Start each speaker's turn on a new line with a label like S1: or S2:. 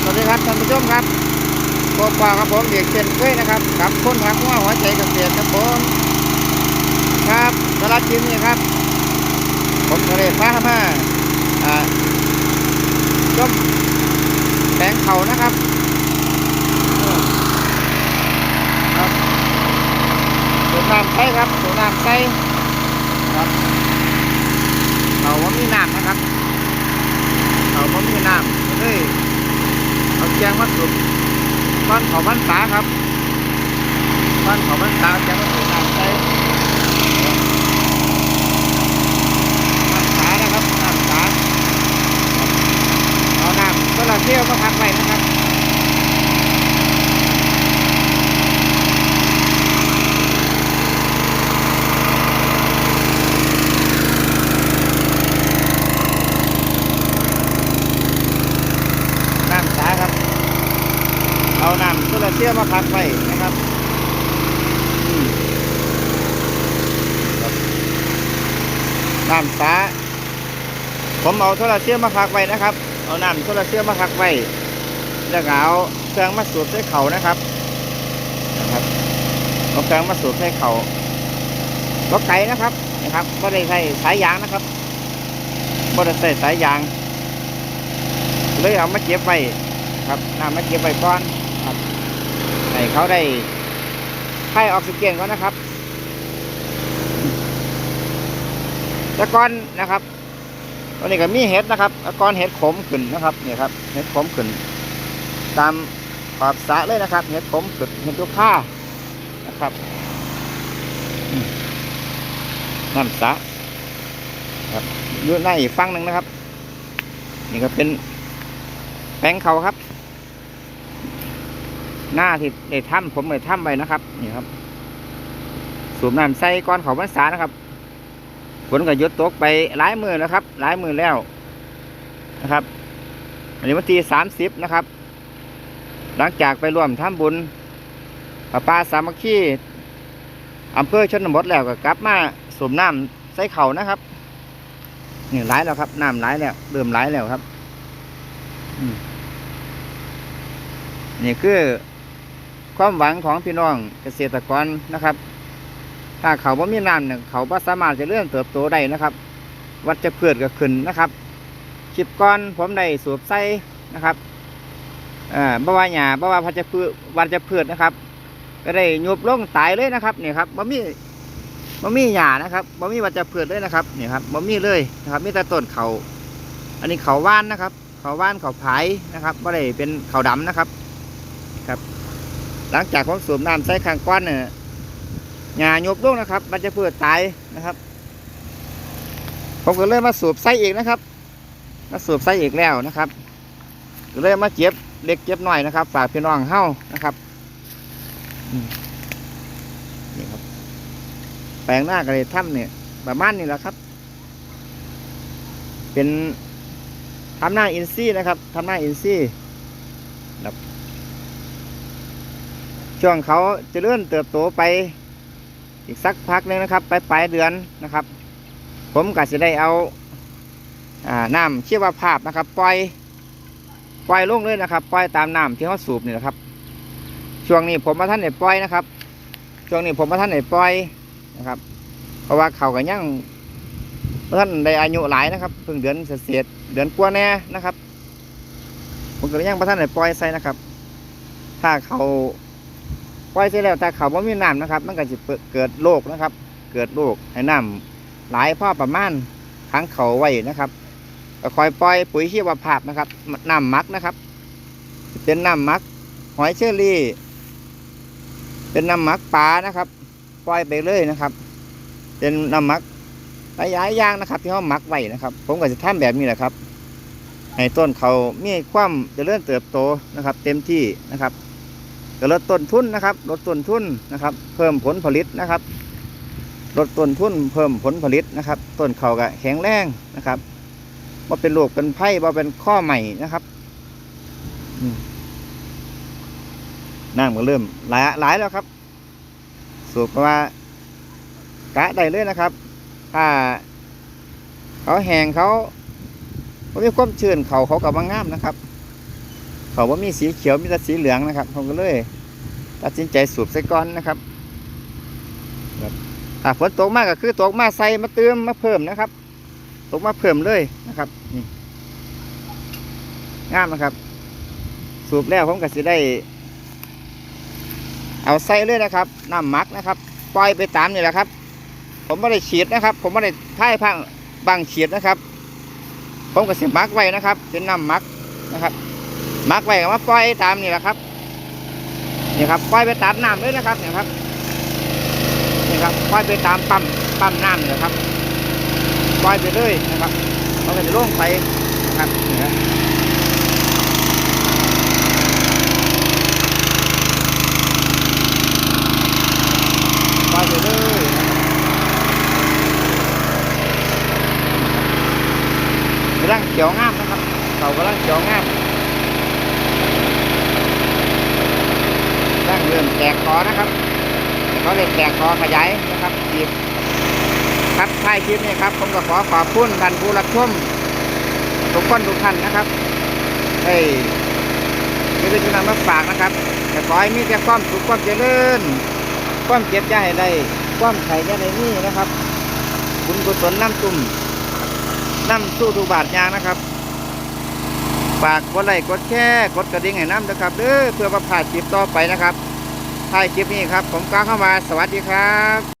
S1: สวัสดีครับท่านผู้ชมครับพบปะกับผมเด็กเช่นเคยนะครับกับคนทางหัวหัวใจเกษตรครับผมครับสำหรับคลิปนี้ครับ ผมก็เลยพามาอ่าชมแปลงเขานะครับครับสูบน้ำใสครับสูบน้ำใสครับเขาว่ามีน้ำนะครับเขาบ่มีน้ำเลย แจ้งมาสูบบ้านเขาบ้านตาครับบ้านเขาบ้านตาแจ้งมาสูบน้ำใส่น้ำตานะครับน้ำตาเอาน้ำก็เราเที่ยวมาพักไว้นะครับน้ำตาครับ เอา น้ำก็เราเที่ยมาพักไว้นะครับน้ำตาผมเอาโทรเสียมมาพักไว้นะครับ เอาน้ำโทรเสียมมาพักไว้แล้วก็เอาเครื่องมาสูบใส่เขานะครับนะครับเอาเครื่องมาสูบใส่เขารถไก่นะครับนะครับไม่ได้ใช้สายยางนะครับไม่ได้ใส่สายยางเลยเอามาเก็บไว้ครับน้ำมาเก็บไว้ก่อน ให้เขาได้ให้ออกซิเจนก่อนนะครับต่ก่อนนะครับตอนนี้ก็มีเห็ดนะครับต่ก่อนเห็ดขมขึ้นนะครับเนี่ยครับเห็ดขมขึ้น ตามขอบสะเลยนะครับ เห็ดขมขึ้นเห็ดลูกค้านะครับน้ำสระครับอยู่ในอีกฝั่งหนึ่งนะครับ นี่ก็เป็นแปลงเขาครับ หน้าที่ได้ถ้ำผมได้ถ้ำไปนะครับนี่ครับ สูบน้ำใส่ก้อนเขาพรรษานะครับฝนก็ยุดตกไปหลายมือแล้วครับ หลายมือแล้วนะครับวันนี้วันที่สามสิบนะครับ หลังจากไปร่วมทำบุญประปาสามัคคีอำเภอชนบทแล้วก็กลับมาสูบน้ำใส่เขานะครับนี่หลแล้วครับน้ำหลแล้วเริ่มหลแล้วครับนี่คือ ความหวังของพี่น้องเกษตรกรนะครับ ถ้าเขาบ่มีน้ำเนี่ยเขาบ่สามารถจะเลื่อนเติบโตได้นะครับ วัชพืชก็ขึ้นนะครับคลิปก้อนผมได้สูบใส่นะครับอ่อบ่ว่าหญ้าบ่ว่าพัชพืชวัชพืชนะครับ ก็ได้ยุบลงตายเลยนะครับเนี่ยครับบ่มีบ่มีหญ้านะครับบ่มีวัชพืชเลยนะครับเนี่ยครับบ่มีเลยนะครับมีแต่ต้นเขาอันนี้เขาว่านนะครับ เขาว่านเขาผายนะครับไม่ได้เป็นเขาดำนะครับครับ หลังจากผมสูบน้ำใส่ข้างก้อนเนี่ยหญ้ายบลงนะครับ มันจะเพื่อตายนะครับ ผมก็เลยมาสูบใส่อีกนะครับมาสูบใส่อีกแล้วนะครับก็เลยมาเก็บเล็กเก็บหน่อยนะครับ ฝากพี่น้องเฮ้านะครับนี่ครับ แปลงหน้ากระเลยถ้ำเนี่ยประมาณนี้แหละครับ เป็นทำหน้าอินซี่นะครับทำหน้าอินซี่ครับ ช่วงเขาจะเลื่อนเติบโตไป อีกสักพักหนึงนะครับ ไปปลายเดือนนะครับ ผมก็จะได้เอาอ่าน้ำเชีวภาพนะครับ ปล่อยปล่อยลงเลยนะครับ ปล่อยตามน้ำที่เขาสูบนี่นะครับ ช่วงนี้ผมมาท่านไหนปล่อยนะครับ ช่วงนี้ผมมาท่านไหนปล่อยนะครับ เพราะว่าเขาก็ยังท่านได้อายุหลายนะครับเพิ่งเดือนเศษเดือนกว่าแน่นะครับผมก็ยังพระท่านได้ปล่อยใส่นะครับ ถ้าเขา ปล่อยใส่แล้วแต่เขาไม่มีน้ำนะครับ มันก็จะเกิดโรคนะครับ เกิดโรคให้น้ำหลายพ่อประมาณขังเขาไว้นะครับก็คอยปล่อยปุ๋ยชีวภาพนะครับน้ำมักนะครับ เป็นน้ำมัก หอยเชอรี่ เป็นน้ำมักปลานะครับ ปล่อยไปเลยนะครับ เป็นน้ำมักหลายอย่างนะครับ ที่เขาหมักไว้นะครับ ผมก็จะทำแบบนี้แหละครับให้ต้นเขามีความจเจริญเติบโตนะครับ เต็มที่นะครับ ก็ลดต้นทุนนะครับ ลดต้นทุนนะครับ เพิ่มผลผลิตนะครับ ลดต้นทุนเพิ่มผลผลิตนะครับ ต้นเขาก็แข็งแรงนะครับว่าเป็นโรคเป็นไผ่ว่าเป็นข้อใหม่นะครับน้ำก็เริ่มหลายหลายแล้วครับ สูบมากะได้เลยนะครับ ถ้าเขาแหงเขาเขามีความชื้นเขาเขากับบางงามนะครับ เขาว่ามีสีเขียวมีแต่สีเหลืองนะครับผมก็เลยตัดสินใจสูบใส่ก้อนนะครับครับถ้าฝนตกมากก็คือตกมาใส่มาเติมมาเพิ่มนะครับ ตกมาเพิ่มเลยนะครับนี่งามนะครับ สูบแล้วผมก็สิได้ เอาใส่เลยนะครับน้ำมักนะครับ ปล่อยไปตามนี่แหละครับ ผมไม่ได้ฉีดนะครับ ผมไม่ได้ท่ายพังบางฉีดนะครับ ผมก็สิหมักไว้นะครับเป็นน้ำมักนะครับ มักไว้ก็มาปล่อยตามนี่แหละครับนี่ครับปล่อยไปตามน้ำเลยนะครับนี่ครับนี่ครับปล่อยไปตามปั๊มปั๊มน้ำนี่แหละครับปล่อยไปเลยนะครับมันก็จะล่วงไปนะครับนี่ครับปล่อยไปเลยกำลังเขียวงามนะครับเขากำลังเขียวงาม ร่างเริ่มแต กคอนะครับเขาเลยแตกคอขยายนะครับจีบครับท้ายคลิปนี้ครับผมก็ขอขอบคุณท่านผู้รับชมทุกคนทุกท่านนะครับเฮ้ยที่ได้นำมาฝากนะครับแต่ขอให้มีแต่ความสุขความเจริญความเจ็บอย่าให้ได้ความไข่ย่าให้มีนะครับคุณกุศลน้ำตุ่มน้ำสู้ทุบาทยางนะครับฝากกดไลค์กดแชร์กดกระดิ่งให้น้ำนะครับเด้อเพื่อประพาดคลิปต่อไปนะครับ ท้ายคลิปนี้ครับ ผมก้าวเข้ามาสวัสดีครับ